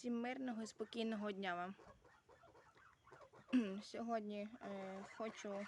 Всім мирного і спокійного дня вам. Сьогодні е, хочу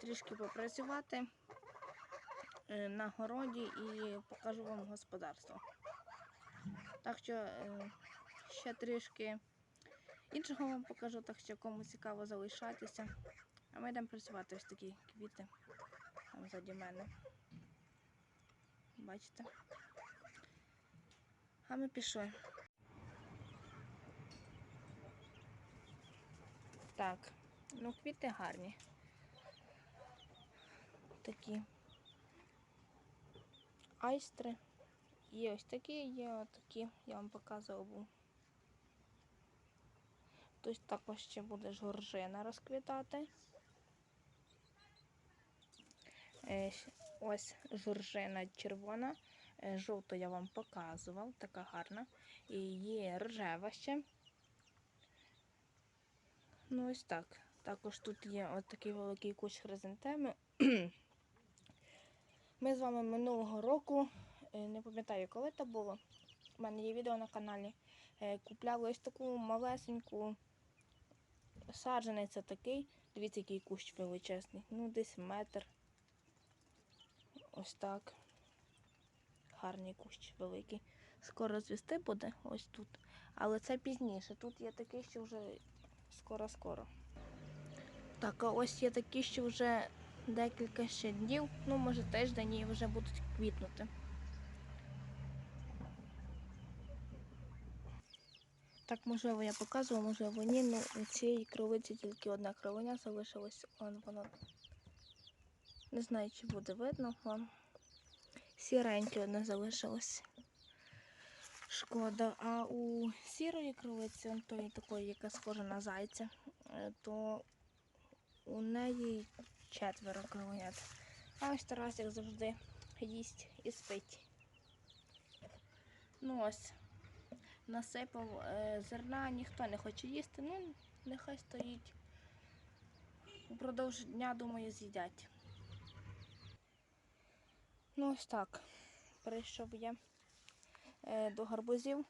трішки попрацювати е, на городі і покажу вам господарство. Так що е, ще трішки іншого вам покажу, так що кому цікаво залишайтеся. А ми йдемо працювати ось такі квіти там ззаді мене. Бачите? А ми пішли. Так, ну квіти гарні. Такі айстри. Є ось такі, є отакі, я вам показував. Тут також ще буде жоржина розквітати. Е, Ось жоржина червона, е, жовту я вам показував, така гарна. І є рожева ще. Ну, ось так. Також тут є от такий великий кущ хризантеми. Ми з вами минулого року, е, не пам'ятаю, коли це було. У мене є відео на каналі. е, Купляли ось таку малесеньку саджанець такий. Дивіться, який кущ величезний. Ну, десь метр. Ось так. Гарний кущ великий. Скоро звісти буде ось тут. Але це пізніше. Тут є такий, що вже скоро-скоро. Так, а ось є такі, що вже декілька ще днів, ну може тиждень і вже будуть квітнути. Так, можливо, я показувала, можливо, ні. Ну, у цієї кровиці тільки одна кровиня залишилась. Вон воно. Не знаю, чи буде видно вам. Сіреньке одне залишилось. Шкода. А у сірої кровиці, он тої такої, яка схожа на зайця, е, то у неї четверо кровенят. А ось Тарас, як завжди, їсть і спить. Ну ось, насипав е, зерна, ніхто не хоче їсти, ну нехай стоїть. Упродовж дня, думаю, з'їдять. Ну ось так. Прийшов я до гарбузів.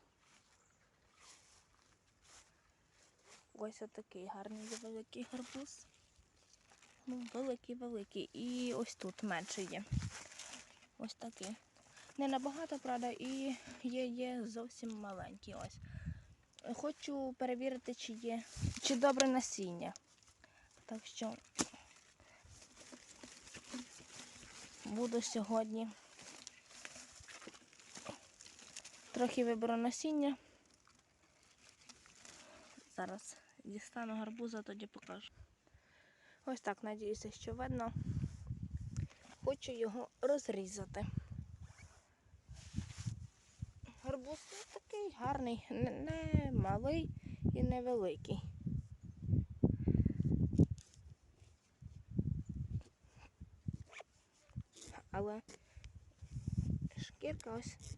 Ось отакий гарний великий гарбуз. Ну, великий-великий. І ось тут менше є. Ось такий. Не набагато, правда, і є, є зовсім маленький. Ось. Хочу перевірити, чи є, чи добре насіння. Так що буду сьогодні трохи виберу насіння. Зараз дістану гарбуза, тоді покажу. Ось так, надіюся, що видно. Хочу його розрізати. Гарбуз такий гарний, не, не малий і не великий. Але шкірка ось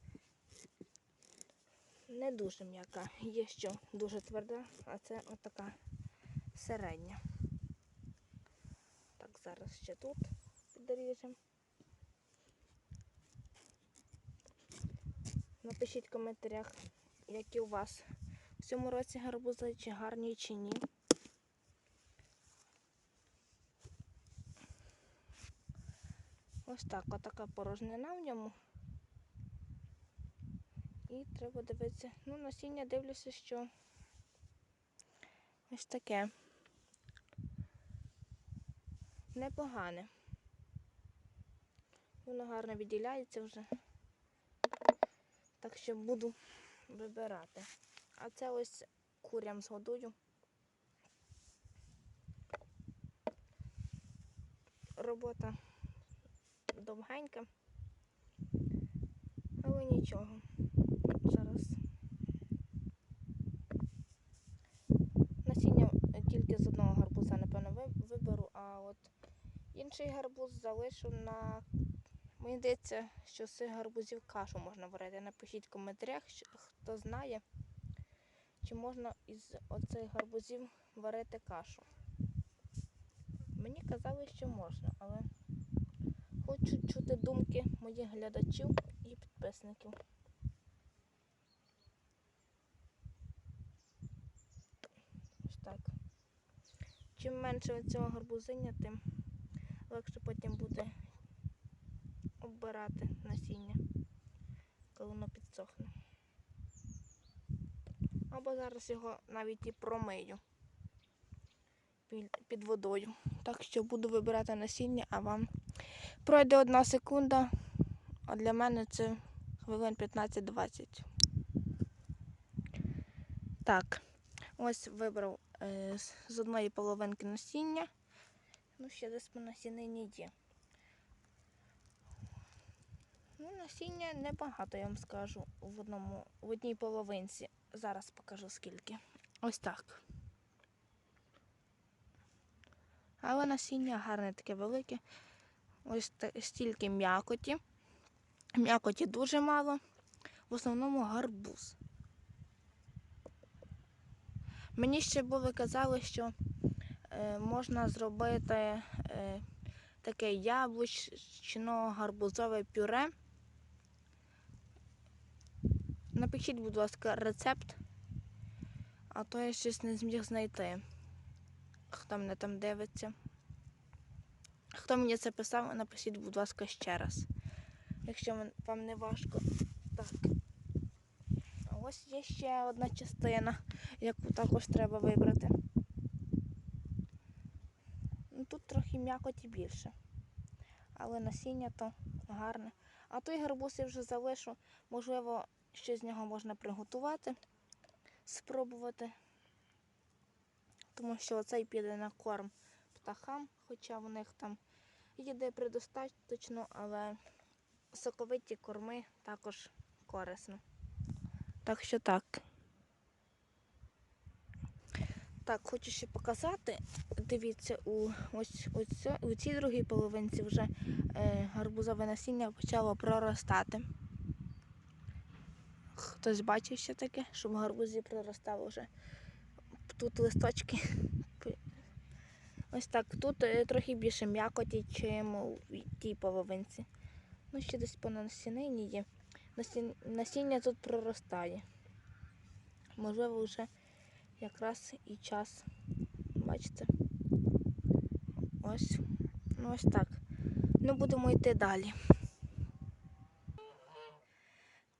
не дуже м'яка. Є що дуже тверда, а це отака середня. Так, зараз ще тут підріжемо. Напишіть в коментарях, які у вас в цьому році гарбузи, чи гарні, чи ні. Ось так, отака порожнина в ньому. І треба дивитися. Ну, насіння дивлюся, що ось таке. Непогане. Воно гарно відділяється вже. Так що буду вибирати. А це ось курям згодую. Робота довгенька, але нічого. Зараз насіння тільки з одного гарбуза, напевно, виберу, а от інший гарбуз залишу на. Мені здається, що з цих гарбузів кашу можна варити. Напишіть в коментарях, хто знає, чи можна із оцих гарбузів варити кашу. Мені казали, що можна, але хочу чути думки моїх глядачів і підписників. Чим менше цього гарбузиння, тим легше потім буде оббирати насіння, коли воно підсохне. Або зараз його навіть і промию під, водою. Так що буду вибирати насіння, а вам пройде одна секунда, а для мене це хвилин 15-20. Так, ось вибрав з- з одної половинки насіння. Ну, ще десь по насінині є. Ну, насіння небагато, я вам скажу, в, одному, в одній половинці. Зараз покажу скільки. Ось так. Але насіння гарне таке велике. Ось стільки м'якоті. М'якоті дуже мало. В основному гарбуз. Мені ще були казали, що е, можна зробити е, таке яблучно-гарбузове пюре. Напишіть, будь ласка, рецепт, а то я щось не зміг знайти. Хто мене там дивиться. Хто мені це писав, напишіть, будь ласка, ще раз. Якщо вам не важко. Так. Ось є ще одна частина, яку також треба вибрати. Ну, Тут трохи м'якоті більше. Але насіння то гарне. А той гарбуз я вже залишу. Можливо, щось з нього можна приготувати, спробувати. Тому що оцей піде на корм птахам, хоча в них там їди предостаточно, але соковиті корми також корисно. Так що так. Так, хочу ще показати. Дивіться, у, ось, ось у цій другій половинці вже е, гарбузове насіння почало проростати. Хтось бачив ще таке, щоб в гарбузі проростало вже. Тут листочки. Ось так. Тут е, трохи більше м'якоті, чим у тій половинці. Ну, ще десь по насінині є. Насін- Насіння тут проростає. Можливо, вже якраз і час. Бачите? Ось. Ну ось так. Ну, будемо йти далі.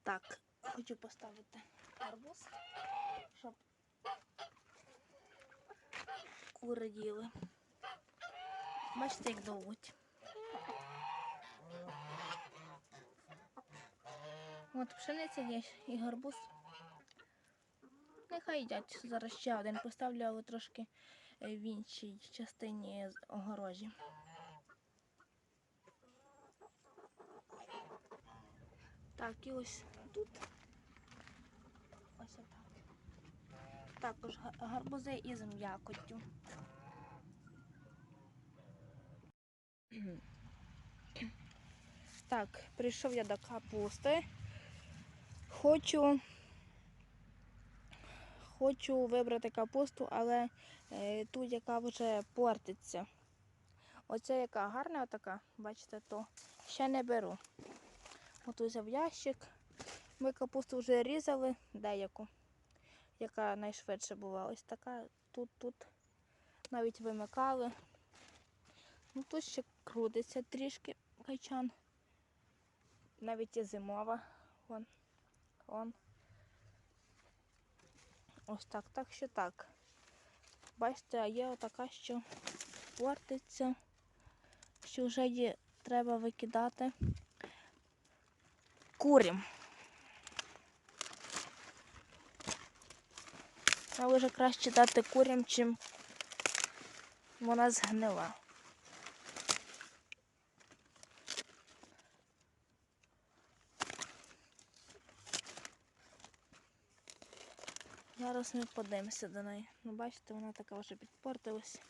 Так, хочу поставити арбуз, щоб кури їли. Бачите, як довуть. От пшениця є і гарбуз. Нехай їдять. Зараз ще один поставлю, але трошки е, в іншій частині огорожі. Так, і ось тут. Ось отак. Також гарбузи із м'якоттю. Так, прийшов я до капусти. Хочу, хочу вибрати капусту, але е, ту, яка вже портиться. Оця яка гарна така, бачите, то ще не беру. От взяв ящик. Ми капусту вже різали деяку, яка найшвидше була. Ось така тут, тут навіть вимикали. Ну тут ще крутиться трішки кайчан. Навіть і зимова. Вон. Вон. Ось так, так що так. Бачите, є отака, що портиться, що вже її треба викидати курям. Але вже краще дати курям, чим вона згнила. Зараз ми подивимося до неї. Ну, бачите, вона така вже підпортилась.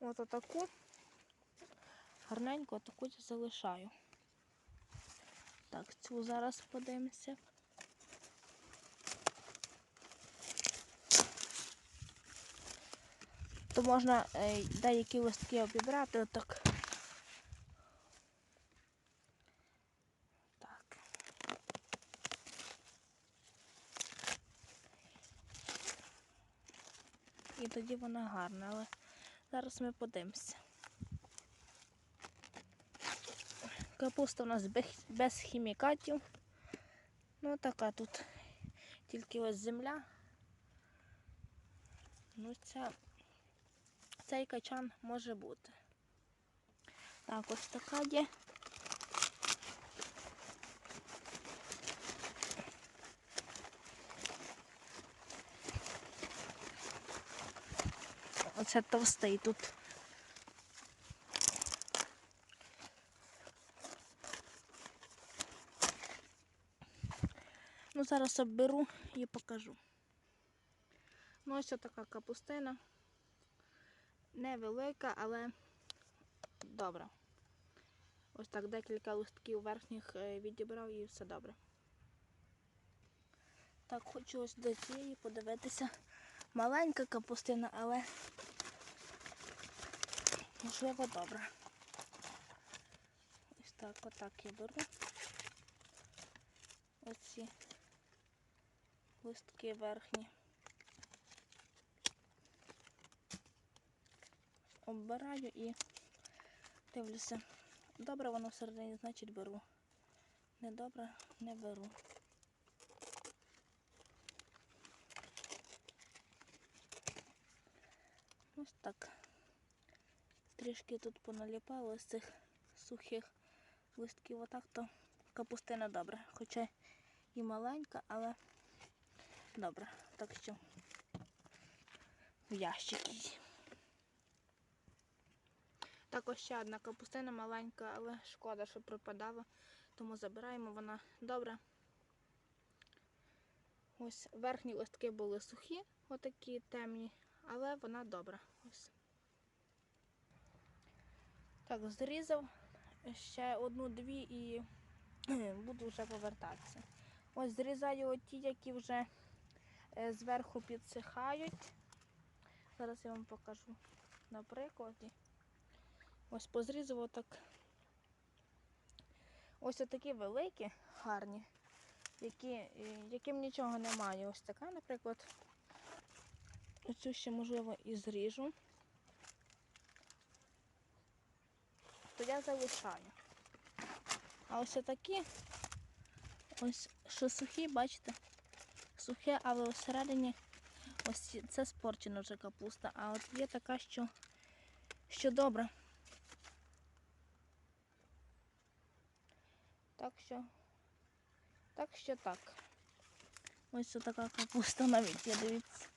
От отаку гарненьку таку залишаю. Так, цю зараз подивимося. То можна е, деякі листки обібрати отак. Тоді вона гарна. Але зараз ми подивимося. Капуста у нас без- хімікатів. Ну така тут тільки ось земля. Ну, ця, цей качан може бути. Так, ось така є. Оце товстий тут. Ну, зараз оберу і покажу. Ну, ось така капустина. Невелика, але добра. Ось так декілька листків верхніх е, відібрав і все добре. Так, хочу ось до цієї подивитися. Маленька капустина, але можливо добра. Ось так, отак я беру. Оці листки верхні. Оббираю і дивлюся. Добре воно всередині, значить беру. Недобре не беру. Ось так. Трішки тут поналіпало з цих сухих листків. Отак то капустина добре. Хоча і маленька, але добре. Так що в ящик її. Також ще одна капустина маленька, але шкода, що пропадала. Тому забираємо вона добре. Ось верхні листки були сухі, отакі темні, але вона добра. Ось. Так, зрізав ще одну-дві і буду вже повертатися. Ось зрізаю ті, які вже е, зверху підсихають. Зараз я вам покажу на прикладі. Ось позрізав так. Ось такі великі, гарні, які, е, яким нічого немає. Ось така, наприклад. Оцю ще, можливо, і зріжу. То я залишаю. А ось такі, ось що сухі, бачите? Сухе, але всередині ось це спорчена вже капуста. А от є така, що, що добра. Так що, так що так. Ось така капуста навіть є, дивіться.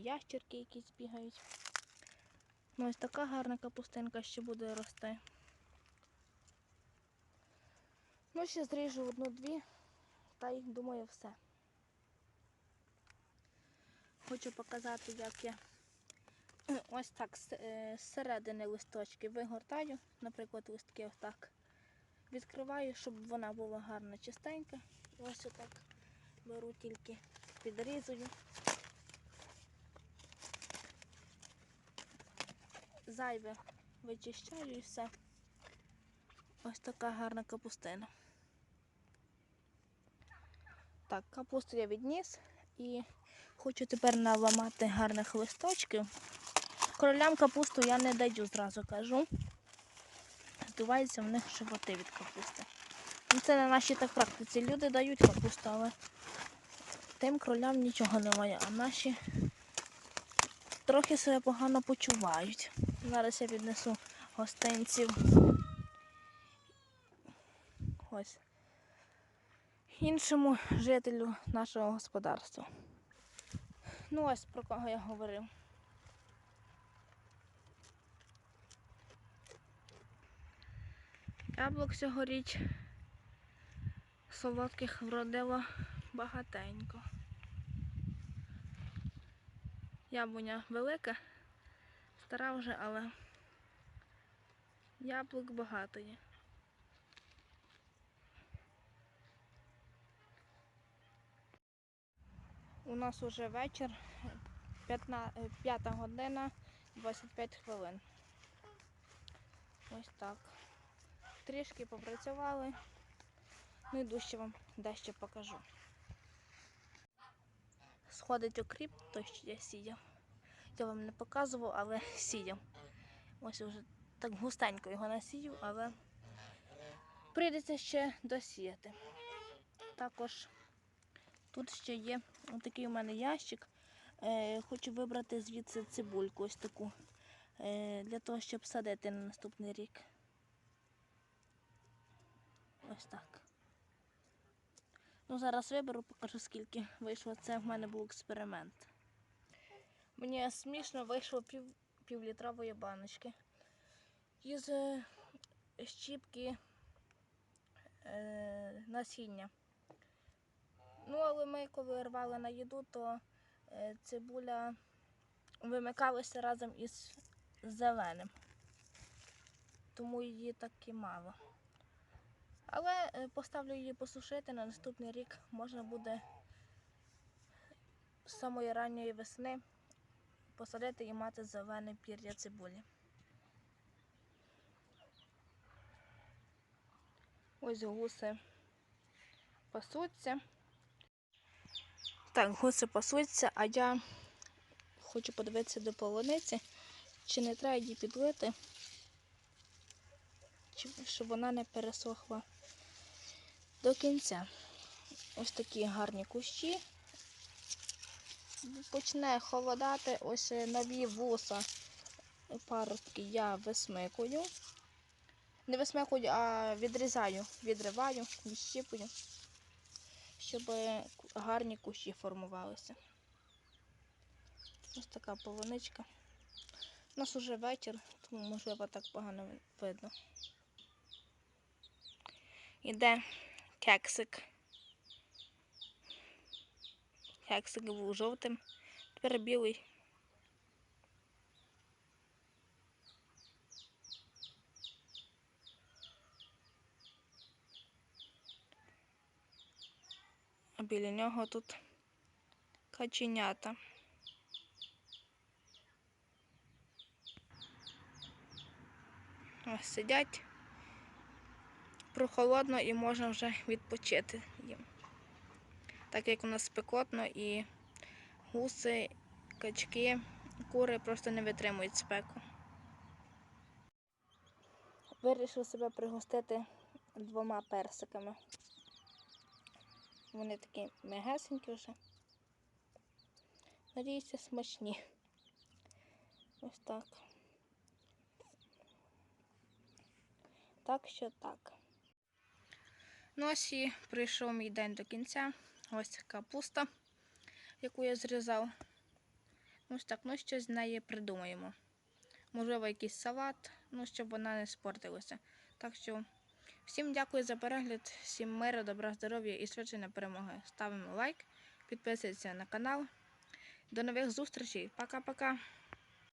Ящерки якісь бігають. Ну, ось така гарна капустинка ще буде рости. Ну, ще зріжу одну-дві, та й думаю все. Хочу показати, як я ось так е, середини листочки вигортаю, наприклад, листки ось так. Відкриваю, щоб вона була гарна, чистенька. Ось отак беру тільки підрізую. Зайве вичищаю і все. Ось така гарна капустина. Так, капусту я відніс і хочу тепер наламати гарних листочків. Королям капусту я не даю, зразу кажу. Здуваються в них животи від капусти. Ну, Це на нашій так практиці. Люди дають капусту, але тим кролям нічого немає, а наші трохи себе погано почувають. Зараз я віднесу гостинців. Ось. Іншому жителю нашого господарства. Ну ось про кого я говорив. Яблук цьогоріч солодких вродило багатенько. Яблуня велика, стара вже, але яблук багато є. У нас уже вечір, 5 година 25 хвилин. Ось так. трішки попрацювали. Ну йду ще вам дещо покажу. Сходить окріп, той, що я сіяв. Я вам не показував, але сіяв. Ось вже так густенько його насію, але прийдеться ще досіяти. Також тут ще є такий у мене ящик. Е, хочу вибрати звідси цибульку, ось таку, е, для того, щоб садити на наступний рік. Ось так. Ну, зараз виберу, покажу, скільки вийшло. Це в мене був експеримент. Мені смішно вийшло пів, півлітрової баночки. Із е, щіпки е, насіння. Ну, але ми коли рвали на їду, то е, цибуля вимикалася разом із зеленим. Тому її так і мало. Але е, поставлю її посушити на наступний рік можна буде з самої ранньої весни посадити і мати зелене пір'я цибулі. Ось гуси пасуться. Так, гуси пасуться, а я хочу подивитися до полуниці, чи не треба її підлити, щоб вона не пересохла до кінця. Ось такі гарні кущі. Почне холодати ось е, нові вуса паростки я висмикую. Не висмикую, а відрізаю, відриваю, відщіпую, щоб е, гарні кущі формувалися. Ось така полуничка. У нас уже вечір, тому можливо так погано видно. Іде кексик. Кексик був жовтим, тепер білий. А біля нього тут каченята. Ось сидять прохолодно і можна вже відпочити їм. Так як у нас спекотно і гуси, качки, кури просто не витримують спеку. Вирішив себе пригостити двома персиками. Вони такі м'ягесенькі вже. Надіюся, смачні. Ось так. Так що так. Ну ось і прийшов мій день до кінця. Ось капуста, яку я зрізав. Ось так, ну щось з неї придумаємо. Можливо, якийсь салат, ну, щоб вона не спортилася. Так що всім дякую за перегляд, всім миру, добра, здоров'я і швидше перемоги. Ставимо лайк, підписуйтесь на канал. До нових зустрічей. Пока-пока.